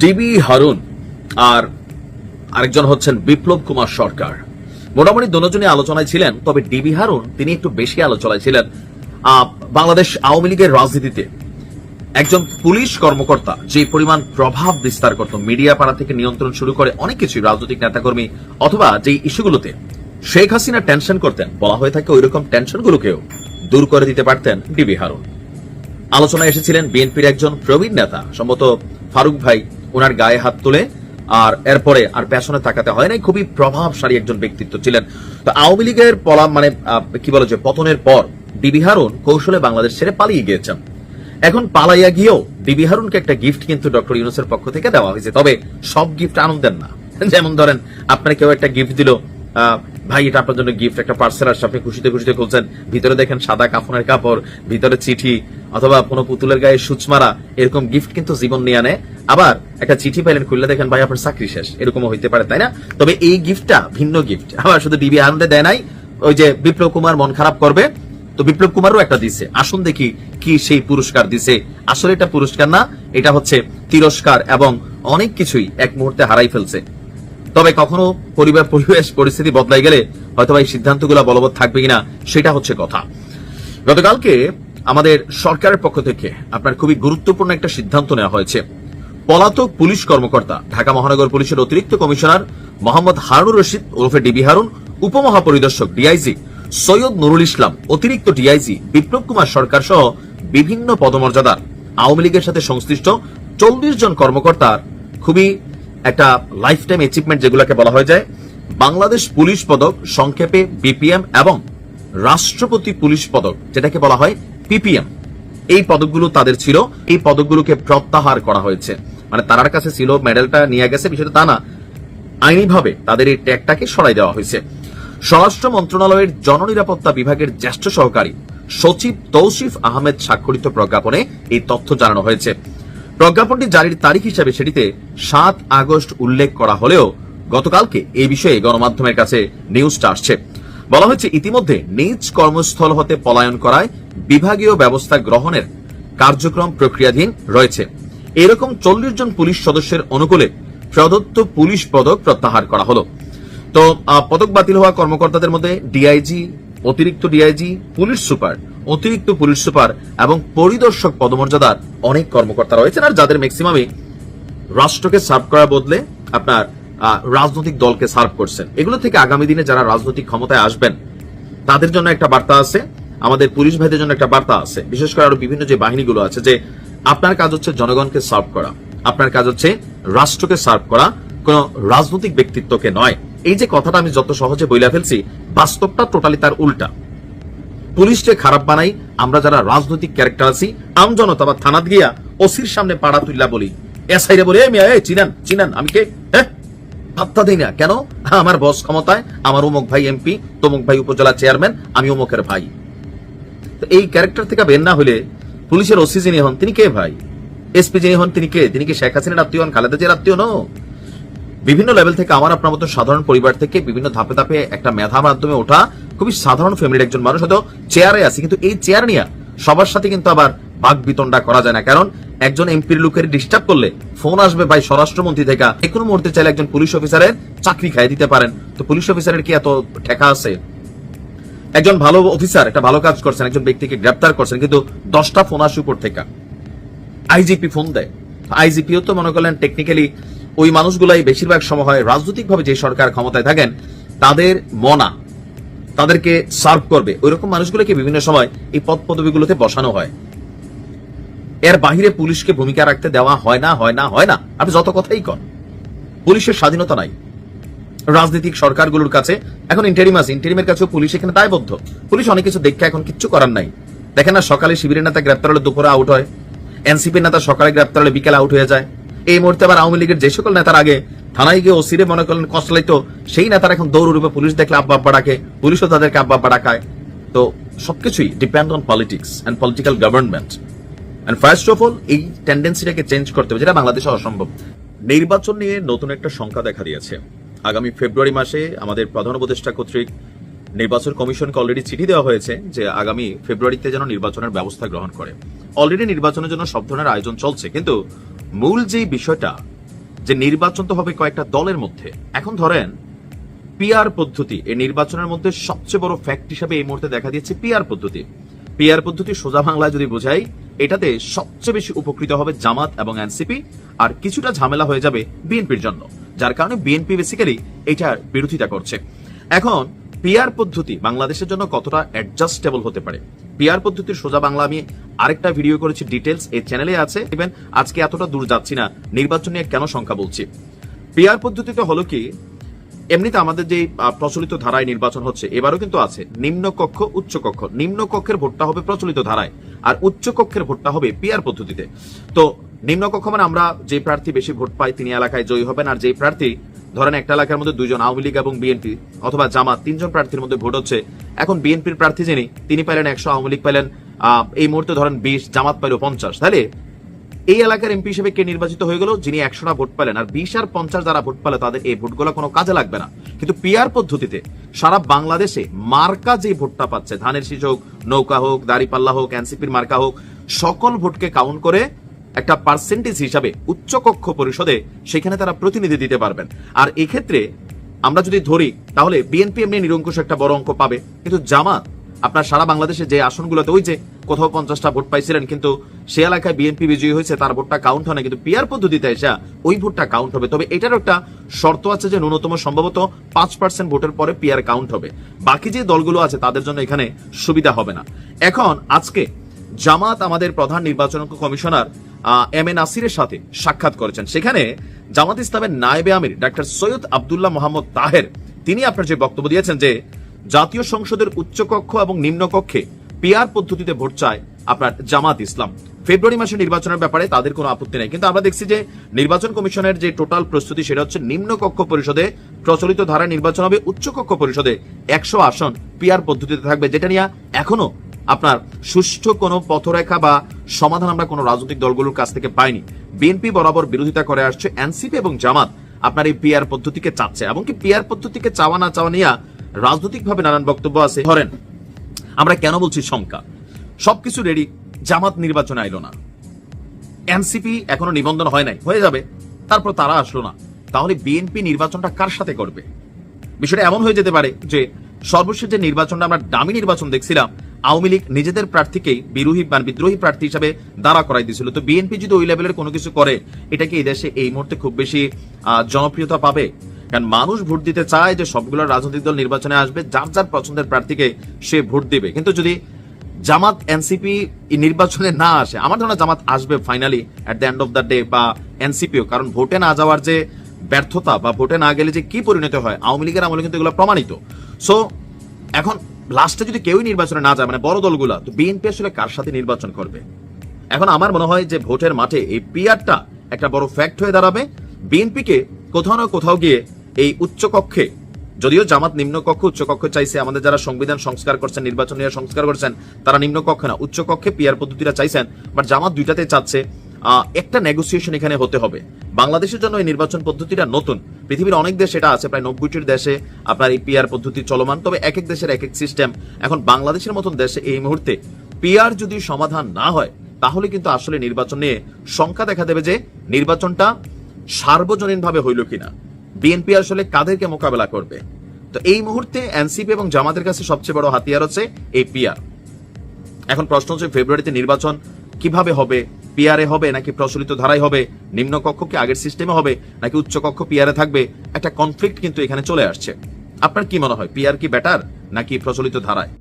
DB Harun আর আরেকজন হচ্ছেন বিপ্লব কুমার সরকার। মোটামুটি দুজনই আলোচনায় ছিলেন, তবে ডিবি হারুন, তিনি একটু বেশি আলোচনায় ছিলেন। বাংলাদেশ আওয়ামী লীগের রাজনীতিতে একজন পুলিশ কর্মকর্তা, যে পরিমাণ প্রভাব বিস্তার করত মিডিয়া পাড়া থেকে নিয়ন্ত্রণ শুরু করে অনেক কিছুই রাজনৈতিক নেতাকর্মী, অথবা যে ইস্যুগুলোতে শেখ হাসিনা টেনশন করতেন, বলা হয়ে থাকে ওই রকম টেনশনগুলোকেও দূর করে দিতে পারতেন ডিবি হারুন। আলোচনায় এসেছিলেন বিএনপির একজন প্রবীণ নেতা, সম্ভবত ফারুক ভাই ওনার গায়ে হাত তুলে আর এরপরে আর পেছনে তাকাতে হয় নাই। খুবই প্রভাবশালী একজন ব্যক্তিত্ব ছিলেন। তো আওয়ামী লীগের পলা মানে কি বলে যে পতনের পর ডিবি হারুন কৌশলে বাংলাদেশ ছেড়ে পালিয়ে গিয়েছেন। এখন পালাইয়া গিয়েও ডিবি হারুনকে একটা গিফট কিন্তু ডক্টর ইউনুসের পক্ষ থেকে দেওয়া হয়েছে। তবে সব গিফট আনন্দের না। যেমন ধরেন, আপনার কেউ একটা গিফট দিল ভাই, এটা আপনার জন্য গিফট একটা পার্সেল আসছে। আপনি খুশিতে খুশিতে খুলছেন। ভিতরে দেখেন সাদা কাফনের কাপড়, ভিতরে চিঠি, অথবা কোনো পুতুলের গায়ে সুচ মারা, এরকম গিফট কিন্তু জীবন নিয়ে আনে। আবার একটা চিঠি পাইলেন, খুললে দেখেন, ভাই, আপনার চাকরি শেষ। এরকমও হইতে পারে, তাই না? তবে এই গিফটটা ভিন্ন গিফট আবার শুধু ডিবি আনন্দে দেয় নাই, ওই যে বিপ্লব কুমার মন খারাপ করবে। তো বিপ্লব কুমারও একটা দিছে। আসুন দেখি কি সেই পুরস্কার দিছে। আসলে এটা পুরস্কার না, এটা হচ্ছে তিরস্কার এবং অনেক কিছুই এক মুহূর্তে হারাই ফেলছে। তবে কখনো পরিবার পরিবেশ পরিস্থিতি বদলাই গেলে হয়তো এই সিদ্ধান্তগুলো বলবৎ থাকবে কিনা সেটা হচ্ছে কথা। গতকালকে আমাদের সরকারের পক্ষ থেকে আপনার খুবই গুরুত্বপূর্ণ একটা সিদ্ধান্ত নেওয়া হয়েছে। পলাতক পুলিশ কর্মকর্তা, ঢাকা মহানগর পুলিশের অতিরিক্ত কমিশনার মোহাম্মদ হারুন রশিদ ওরফে ডিবি হারুন, উপমহাপরিদর্শক ডিআইজি সৈয়দ নুরুল ইসলাম, অতিরিক্ত ডিআইজি বিপ্লব কুমার সরকার সহ বিভিন্ন পদমর্যাদার আওয়ামী লীগের সাথে সংশ্লিষ্ট চল্লিশ জন কর্মকর্তার খুবই একটা লাইফ টাইম অ্যাচিভমেন্ট যেগুলোকে বলা হয়ে যায়। বাংলাদেশ পুলিশ পদক, সংক্ষেপে বিপিএম এবং রাষ্ট্রপতি পুলিশ পদক, যেটাকে বলা হয় পিপিএম এই পদকগুলো তাদের ছিল। এই পদকগুলোকে প্রত্যাহার করা হয়েছে। মানে তার কাছে ছিল মেডেলটা নিয়ে গেছে, বিষয়টা তা না। আইনিভাবে তাদের এই ট্যাগটাকে সরাই দেওয়া হয়েছে। স্বরাষ্ট্র মন্ত্রণালয়ের জননিরাপত্তা বিভাগের জ্যেষ্ঠ সহকারী সচিব তৌসিফ আহমেদ স্বাক্ষরিত প্রজ্ঞাপনে এই তথ্য জানানো হয়েছে। প্রজ্ঞাপনটি জারির তারিখ হিসেবে সেটিতে সাত আগস্ট উল্লেখ করা হলেও গতকালকে এই বিষয়ে গণমাধ্যমের কাছে নিউজটা আসছে। বলা হয়েছে, ইতিমধ্যে নিজ কর্মস্থল হতে পলায়ন করায় বিভাগীয় ব্যবস্থা গ্রহণের কার্যক্রম প্রক্রিয়াধীন রয়েছে। এরকম চল্লিশ জন পুলিশ সদস্যের অনুকূলে প্রদত্ত পুলিশ পদক প্রত্যাহার করা হলো। তো পদক বাতিল হওয়া কর্মকর্তাদের মধ্যে ডিআইজি অতিরিক্ত ডিআইজি পুলিশ সুপার, অতিরিক্ত পুলিশ সুপার এবং পরিদর্শক পদমর্যাদার অনেক কর্মকর্তা রয়েছেন আর যাদের ম্যাক্সিমামই রাষ্ট্রকে সার্ভ করার বদলে আপনার রাজনৈতিক দলকে সার্ভ করছেন। এগুলো থেকে আগামী দিনে যারা রাজনৈতিক ক্ষমতায় আসবেন, তাদের জন্য একটা বার্তা আছে, আমাদের পুলিশ ভাইদের জন্য একটা বার্তা আছে। বিশেষ করে আরও বিভিন্ন যে বাহিনীগুলো আছে যে, আপনার কাজ হচ্ছে জনগণকে সার্ভ করা, আপনার কাজ হচ্ছে রাষ্ট্রকে সার্ভ করা, কোন রাজনৈতিক ব্যক্তিত্বকে নয়। এই যে কথাটা আমি যত সহজে বইলা ফেলছি, বাস্তবটা টোটালি তার উল্টা। পুলিশকে খারাপ বানাই, আমরা যারা রাজনৈতিক ক্যারেক্টার আছি আমজনতা বা থানাত গিয়া ওসির সামনে পাড়া তুইলা বলি। এসআইরে বলি মিয়া এই চিনান চিনান, আমি কে? হ্যাঁ? দিই না। কেন? আমার বস ক্ষমতায়, আমার অমুক ভাই এমপি, তমুক ভাই উপজেলা চেয়ারম্যান আমি অমুকের ভাই। এই ক্যারেক্টার থেকে বের না হলে পুলিশের ওসি যিনি হন, তিনি কে ভাই? এসপি যিনি হন, তিনি কে? তিনি কি শেখ হাসিনার আত্মীয় হন, খালেদা জিয়ার আত্মীয় নো বিভিন্ন লেভেল থেকে আমার আপনার মতো সাধারণ পরিবার থেকে বিভিন্ন ধাপে ধাপে একটা মেধা মাধ্যমে ওঠা খুবই সাধারণ ফ্যামিলির একজন মানুষ, হয়তো চেয়ারে আছে। কিন্তু এই চেয়ার নিয়ে সবার সাথে কিন্তু আবার বাঘ বিতণ্ডা করা যায় না। কারণ একজন এমপির লোকের ডিস্টার্ব করলে ফোন আসবে ভাই স্বরাষ্ট্রমন্ত্রী থেকে। যে কোনো মুহূর্তে চাইলে একজন পুলিশ অফিসারের চাকরি খাইয়ে দিতে পারেন। তো পুলিশ অফিসারের কি এত ঠেকা আছে? একজন ভালো অফিসার একটা ভালো কাজ করছেন, একজন ব্যক্তিকে গ্রেপ্তার করছেন, কিন্তু দশটা ফোন আসে উপর থেকে। আইজিপি ফোন দেয়। আইজিপিও তো মনে করলেন টেকনিক্যালি ওই মানুষগুলাই বেশিরভাগ সময় হয় রাজনৈতিকভাবে যে সরকার ক্ষমতায় থাকেন, তাদের মনা, তাদেরকে সার্ভ করবে। ওই রকম মানুষগুলোকে বিভিন্ন সময় এই পদ পদবিগুলোতে বসানো হয়। এর বাহিরে পুলিশকে ভূমিকা রাখতে দেওয়া হয় না হয় না হয় না। আপনি যত কথাই কন। পুলিশের স্বাধীনতা নাই। রাজনৈতিক সরকারগুলোর কাছে এখন ইন্টারিম আছে। ইন্টারিমের কাছেও পুলিশ এখানে দায়বদ্ধ। পুলিশ অনেক কিছু দেখে এখন কিচ্ছু করার নাই। দেখেন না, সকালে শিবিরের নেতা গ্রেপ্তার হলে দুপুরে আউট হয়। এনসিপির নেতা সকালে গ্রেপ্তার হলে বিকেলে আউট হয়ে যায়। এই মুহূর্তে আবার আওয়ামী লীগের যে সকল নেতার আগে থানায় গিয়ে ওসিরে মনে করলেন কসলাইতো সেই নেতার এখন দৌড় পুলিশ দেখলে আব্বা আব্বা ডাকে, পুলিশও তাদেরকে আব্বা আব্বা ডাকায়। তো সবকিছুই depend on politics and political government and first of all এই টেন্ডেন্সিটাকে চেঞ্জ করতে হবে, যেটা বাংলাদেশে অসম্ভব। নির্বাচন নিয়ে নতুন একটা সংখ্যা দেখা দিয়েছে। আগামী ফেব্রুয়ারি মাসে আমাদের প্রধান উপদেষ্টা কর্তৃক নির্বাচন কমিশনকে অলরেডি চিঠি দেওয়া হয়েছে যে আগামী ফেব্রুয়ারিতে যেন নির্বাচনের ব্যবস্থা গ্রহণ করে। অলরেডি নির্বাচনের জন্য সব ধরনের আয়োজন চলছে, কিন্তু মূল যে বিষয়টা, যে নির্বাচন তো হবে কয়েকটা দলের মধ্যে। এখন ধরেন, পিআর পদ্ধতি, এই নির্বাচনের মধ্যে সবচেয়ে বড় ফ্যাক্ট হিসাবে এই মুহূর্তে দেখা দিয়েছে পিআর পদ্ধতি। পিআর পদ্ধতি সোজা বাংলায় যদি বোঝাই, এটাতে সবচেয়ে বেশি উপকৃত হবে জামাত এবং এনসিপি, আর কিছুটা ঝামেলা হয়ে যাবে বিএনপির জন্য, যার কারণে বিএনপি বেসিক্যালি এটার বিরোধিতা করছে। এখন, পিআর পদ্ধতি বাংলাদেশের জন্য কতটা অ্যাডজাস্টেবল হতে পারে? পিআর পদ্ধতির সোজা বাংলা আমি আরেকটা ভিডিও করেছি ডিটেলস এই চ্যানেলে আছে। দেখবেন আজকে এতটা দূর যাচ্ছি না, নির্বাচন নিয়ে কেন সংখ্যা বলছি? পিআর পদ্ধতিতে হলো কি, এমনিতে আমাদের যে প্রচলিত ধারায় নির্বাচন হচ্ছে, এবারও কিন্তু আছে। নিম্ন কক্ষ, উচ্চ কক্ষ। নিম্ন কক্ষের ভোটটা হবে প্রচলিত ধারায়, আর উচ্চ কক্ষের ভোটটা হবে পিআর পদ্ধতিতে। তো নিম্ন কক্ষ মানে আমরা যে প্রার্থী বেশি ভোট পাই তিনি এলাকায় জয়ী হবেন, আর যে প্রার্থী ধরেন একটা এলাকার মধ্যে দুইজন আওয়ামী লীগ এবং বিএনপি অথবা জামাত, তিনজন প্রার্থীর মধ্যে ভোট হচ্ছে। এখন বিএনপির প্রার্থী যিনি, তিনি পাইলেন একশো আওয়ামী লীগ, পাইলেন এই মুহূর্তে ধরেন বিশ, জামাত পাইল পঞ্চাশ। তাহলে এই এলাকার এমপি হিসেবে কে নির্বাচিত হয়ে গেল? যিনি একশোটা ভোট পেলেন আর বিশ আর পঞ্চাশ যারা ভোট পেলে তাদের এই ভোটগুলো কোনো কাজে লাগবে না। কিন্তু পিআর পদ্ধতিতে সারা বাংলাদেশে মার্কা যে ভোটটা পাচ্ছে, ধানের শীষ হোক, নৌকা হোক, দাড়িপাল্লা হোক, এনসিপির মার্কা হোক, সকল ভোটকে কাউন্ট করে একটা পার্সেন্টেজ হিসাবে উচ্চকক্ষ পরিষদে সেখানে তারা প্রতিনিধি দিতে পারবেন। আর এক্ষেত্রে আমরা যদি ধরি, তাহলে বিএনপি এমনি নিরঙ্কুশ একটা বড় অঙ্ক পাবে। কিন্তু জামাত, আপনার সারা বাংলাদেশে যে আসনগুলোতে ওই যে কোথাও পঞ্চাশটা ভোট পাইছিলেন, কিন্তু সে এলাকায় বিএনপি বিজয়ী হয়েছে, তার ভোটটা কাউন্ট হয় না। কিন্তু পিয়ার পদ্ধতিতে এসে ওই ভোটটা কাউন্ট হবে। তবে এটার একটা শর্ত আছে যে ন্যূনতম সম্ভবত পাঁচ পার্সেন্ট ভোটের পরে পিয়ার কাউন্ট হবে। বাকি যে দলগুলো আছে, তাদের জন্য এখানে সুবিধা হবে না। এখন আজকে জামাত আমাদের প্রধান নির্বাচন কমিশনার এম এ নাসিরের সাথে সাক্ষাৎ করেছেন। সেখানে জামাত ইসলামের নায়েবে আমির ডাক্তার সৈয়দ আবদুল্লাহ মোহাম্মদ তাহের, তিনি আপনার যে বক্তব্য দিয়েছেন যে জাতীয় সংসদের উচ্চকক্ষ এবং নিম্নকক্ষে পিআর পদ্ধতিতে ভোট চায় আপনার জামাত ইসলাম। ফেব্রুয়ারি মাসে নির্বাচনের ব্যাপারে তাদের কোনো আপত্তি নেই। কিন্তু আমরা দেখছি যে নির্বাচন কমিশনের যে টোটাল প্রস্তুতি সেটা হচ্ছে নিম্নকক্ষ পরিষদে প্রচলিত ধারা নির্বাচন হবে উচ্চকক্ষ পরিষদে একশো আসন পিআর পদ্ধতিতে থাকবে, যেটা নিয়ে এখনও আপনার সুষ্ঠু কোনো পথরেখা বা সমাধান আমরা কোনো রাজনৈতিক দলগুলোর কাছ থেকে পাইনি। বিএনপি বরাবর বিরোধিতা করে আসছে এনসিপি এবং জামাত। আপনার এই পিআর পদ্ধতিকে চাচ্ছে এমনকি পিআর পদ্ধতিকে চাওয়া না চাওয়া নিয়ে রাজনৈতিকভাবে নানান বক্তব্য আছে। ধরেন, আমরা কেন বলছি শঙ্কা? সবকিছু রেডি জামাত নির্বাচনে আইলো না। এনসিপি এখনও নিবন্ধন হয় নাই, হয়ে যাবে, তারপর তারা আসলো না। তাহলে বিএনপি নির্বাচনটা কার সাথে করবে? বিষয়টা এমন হয়ে যেতে পারে যে সর্বশেষ যে নির্বাচনটা আমরা দামি নির্বাচন দেখছিলাম আওয়ামী লীগ নিজেদের প্রার্থীকেই বিরোহী মানে বিদ্রোহী প্রার্থী হিসাবে দাঁড়া করাই দিয়েছিল তো বিএনপি যদি ওই লেভেলের কোনো কিছু করে, এটা কি এই দেশে এই মুহূর্তে খুব বেশি জনপ্রিয়তা পাবে? কারণ মানুষ ভোট দিতে চায় যে সবগুলো রাজনৈতিক দল নির্বাচনে আসবে, যার যার পছন্দের প্রার্থীকে সে ভোট দিবে। কিন্তু যদি জামাত এনসিপি নির্বাচনে না আসে, আমার ধারণা জামাত আসবে finally at the end of the day বা এনসিপিও। কারণ ভোটে না যাওয়ার যে ব্যর্থতা বা ভোটে না গেলে যে কি পরিণত হয়, আওয়ামী লীগের আমলে কিন্তু এগুলো প্রমাণিত। সো এখন লাস্টে যদি কেউই নির্বাচনে না যায় মানে বড় দলগুলা, তো বিএনপি আসলে কার সাথে নির্বাচন করবে? এখন আমার মনে হয় যে ভোটের মাঠে এই পিয়ারটা একটা বড় ফ্যাক্ট হয়ে দাঁড়াবে। বিএনপিকে কোথাও না কোথাও গিয়ে এই উচ্চকক্ষে, যদিও জামাত নিম্নকক্ষ উচ্চকক্ষ চাইছে, আমাদের যারা সংবিধান সংস্কার করছেন, নির্বাচন নিয়ে সংস্কার করছেন, তারা নিম্নকক্ষে না, উচ্চকক্ষে পিয়ার পদ্ধতিটা চাইছেন বাট জামাত দুইটাতে চাচ্ছে। একটা নেগোসিয়েশন এখানে হতে হবে। বাংলাদেশের জন্য এই নির্বাচন পদ্ধতিটা নতুন। পৃথিবীর অনেক দেশ এটা আছে, প্রায় নব্বইটির দেশে আপনার এই পিআর পদ্ধতি চলমান, তবে এক এক দেশের এক এক সিস্টেম এখন বাংলাদেশের মতন দেশে এই মুহূর্তে পিআর যদি সমাধান না হয়, তাহলে কিন্তু আসলে নির্বাচন নিয়ে শঙ্কা দেখা দেবে যে নির্বাচনটা সার্বজনীনভাবে হইল কিনা। বিএনপি আসলে কাদেরকে মোকাবেলা করবে? তো এই মুহূর্তে এনসিপি এবং জামাতের কাছে সবচেয়ে বড় হাতিয়ার হচ্ছে এই পিআর এখন প্রশ্ন হচ্ছে, ফেব্রুয়ারিতে নির্বাচন কীভাবে হবে? পিআরএ হবে, নাকি প্রচলিত ধারায় হবে? নিম্ন কক্ষ কি আগের সিস্টেমে হবে, নাকি উচ্চ কক্ষ পিয়ারে থাকবে? একটা কনফ্লিক্ট কিন্তু এখানে চলে আসছে। আপনার কি মনে হয় পিয়ার কি বেটার নাকি প্রচলিত ধারায়?